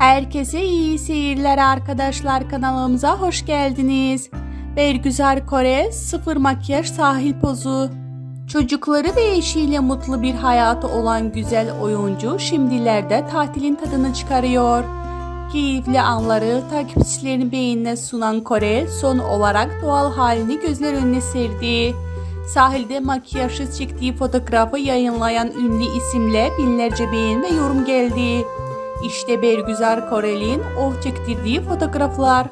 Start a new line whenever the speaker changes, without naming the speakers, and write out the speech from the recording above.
Herkese iyi seyirler arkadaşlar kanalımıza hoş geldiniz. Bergüzar Kore sıfır makyaj sahil pozu. Çocukları ve eşiyle mutlu bir hayatı olan güzel oyuncu şimdilerde tatilin tadını çıkarıyor. Keyifli anları takipçilerinin beğenine sunan Kore son olarak doğal halini gözler önüne serdi. Sahilde makyajsız çektiği fotoğrafı yayınlayan ünlü isimle binlerce beğen ve yorum geldi. İşte Bergüzar Koreli'nin o çektirdiği fotoğraflar.